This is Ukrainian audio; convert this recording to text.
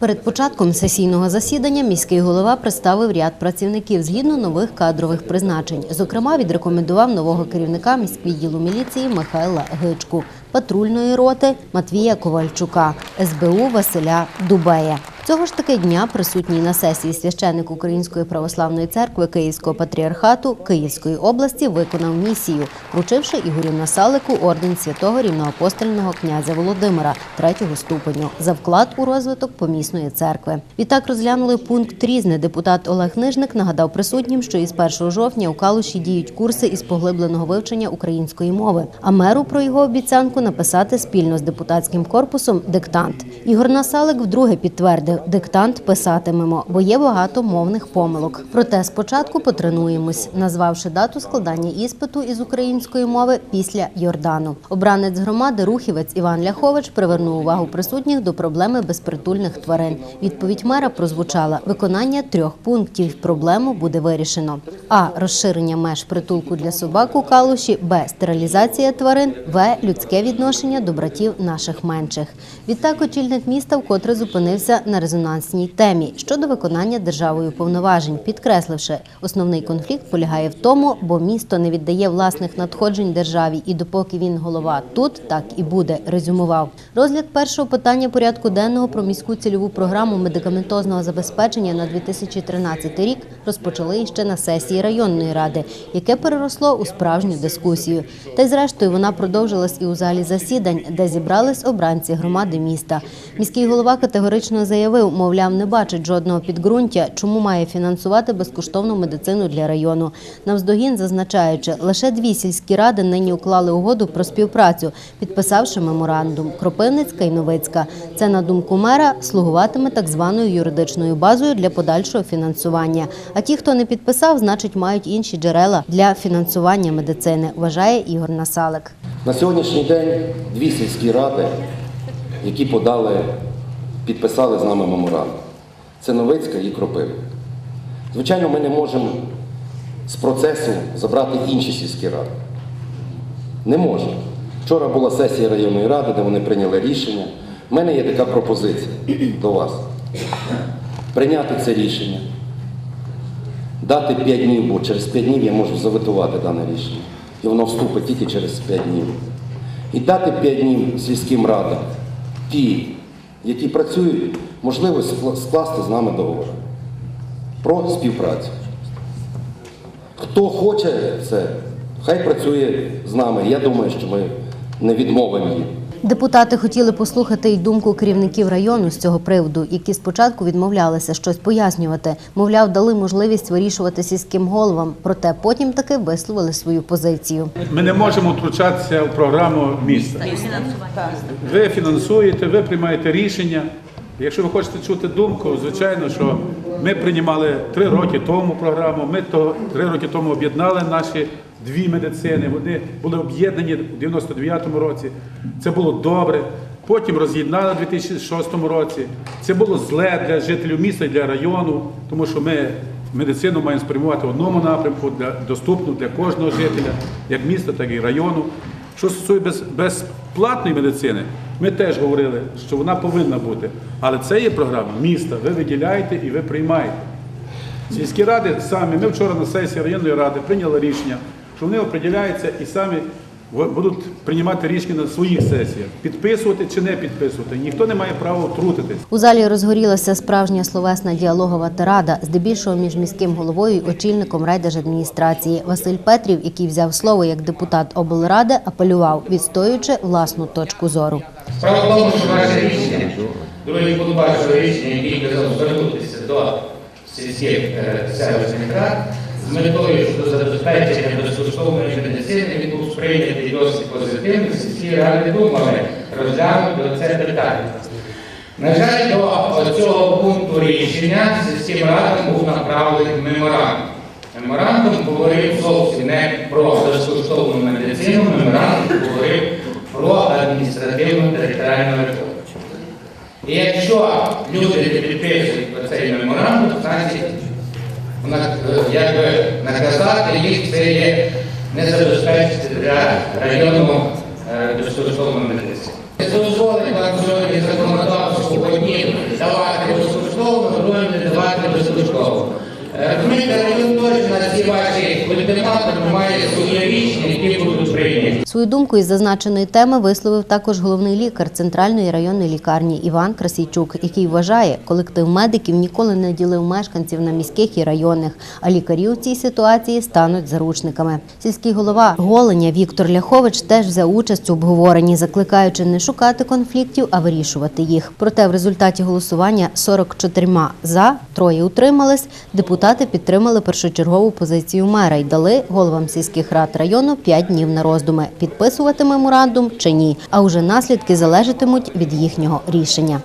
Перед початком сесійного засідання міський голова представив ряд працівників згідно нових кадрових призначень. Зокрема, відрекомендував нового керівника міськвідділу міліції Михайла Гичку, патрульної роти Матвія Ковальчука, СБУ Василя Дубея. Цього ж таки дня присутній на сесії священник Української православної церкви Київського патріархату Київської області виконав місію, вручивши Ігорю Насалику орден святого рівноапостольного князя Володимира третього ступеню за вклад у розвиток помісної церкви. Відтак розглянули пункт різне. Депутат Олег Нижник нагадав присутнім, що із 1 жовтня у Калуші діють курси із поглибленого вивчення української мови. А меру про його обіцянку написати спільно з депутатським корпусом диктант. Ігор Насалик вдруге підтвердив, диктант писатимемо, бо є багато мовних помилок. Проте спочатку потренуємось, назвавши дату складання іспиту із української мови після Йордану. Обранець громади Рухівець Іван Ляхович привернув увагу присутніх до проблеми безпритульних тварин. Відповідь мера прозвучала: виконання трьох пунктів. Проблему буде вирішено: а розширення меж притулку для собак у калуші, б стерилізація тварин, в людське відношення до братів наших менших. Відтак очільник міста вкотре зупинився на резонансній темі щодо виконання державою повноважень, підкресливши, основний конфлікт полягає в тому, бо місто не віддає власних надходжень державі, і допоки він голова тут, так і буде. Резюмував розгляд першого питання порядку денного про міську цільову програму медикаментозного забезпечення на 2013 рік розпочали ще на сесії районної ради, яке переросло у справжню дискусію. Та й зрештою вона продовжилась і у залі засідань, де зібрались обранці громади міста. Міський голова категорично заявив, мовляв, не бачить жодного підґрунтя, чому має фінансувати безкоштовну медицину для району. Навздогін зазначаючи, лише дві сільські ради нині уклали угоду про співпрацю, підписавши меморандум Кропивницька і Новицька. Це на думку мера слугуватиме так званою юридичною базою для подальшого фінансування. А ті, хто не підписав, значить мають інші джерела для фінансування медицини, вважає Ігор Насалик. На сьогоднішній день дві сільські ради, які подали, підписали з нами меморандум. Це Новицька і Кропивник. Звичайно, ми не можемо з процесу забрати інші сільські ради. Не можемо. Вчора була сесія районної ради, де вони прийняли рішення. У мене є така пропозиція до вас. Прийняти це рішення, дати 5 днів, бо через 5 днів я можу заветувати дане рішення. І воно вступить тільки через 5 днів. І дати 5 днів сільським радам, ті, які працюють, можливість скласти з нами договор про співпрацю. Хто хоче це, хай працює з нами. Я думаю, що ми не відмовимо їм. Депутати хотіли послухати й думку керівників району з цього приводу, які спочатку відмовлялися щось пояснювати. Мовляв, дали можливість вирішувати сільським головам, проте потім таки висловили свою позицію. Ми не можемо втручатися в програму міста. Ви фінансуєте, ви приймаєте рішення. Якщо ви хочете чути думку, звичайно, що ми приймали три роки тому програму. Ми то три роки тому об'єднали наші дві медицини. Вони були об'єднані в 99-му році. Це було добре. Потім роз'єднали в 2006 році. Це було зле для жителів міста і для району, тому що ми медицину маємо спрямувати в одному напрямку, для, доступну для кожного жителя, як міста, так і району. Що стосується без, безплатної медицини, ми теж говорили, що вона повинна бути. Але це є програма міста. Ви виділяєте і ви приймаєте. Сільські ради самі, ми вчора на сесії районної ради прийняли рішення, що вони определяються і самі в- будуть приймати рішення на своїх сесіях, підписувати чи не підписувати. Ніхто не має права втрутитись. У залі розгорілася справжня словесна діалогова тирада, здебільшого між міським головою і очільником райдержадміністрації. Василь Петрів, який взяв слово як депутат облради, апелював, відстоюючи власну точку зору. Справа в тому, що ваше рішення, пункт вашого рішення, який казав звернутися до сільських е, селищних рад з метою щодо забезпечення безкоштовної медицини, він був сприйнятий досить позитивно. Сільські ради думали розглянути це питання. На жаль, до цього пункту рішення сільським радам був направлений меморандум. Меморандум говорив зовсім не про безкоштовну медицину, меморандум говорив про адміністративну територіальну реформу. І якщо люди підписують цей меморандум, значить Е, якби наказати їх це є не забезпечити для районного е, безкоштовного медицину. Це дозволить також сьогодні законодавство одні давати безкоштовно, другим не давати безкоштовно. Е, розумієте, район на ці ваші ультиматуми має свої рішення, які будуть прийняті. Свою думку із зазначеної теми висловив також головний лікар центральної районної лікарні Іван Красійчук, який вважає, колектив медиків ніколи не ділив мешканців на міських і районних, а лікарі у цій ситуації стануть заручниками. Сільський голова Голеня Віктор Ляхович теж взяв участь у обговоренні, закликаючи не шукати конфліктів, а вирішувати їх. Проте в результаті голосування 44 за, троє утримались. Депутати підтримали першочергову позицію мера і дали головам сільських рад району 5 днів на роздуми, підписувати меморандум чи ні. А уже наслідки залежатимуть від їхнього рішення.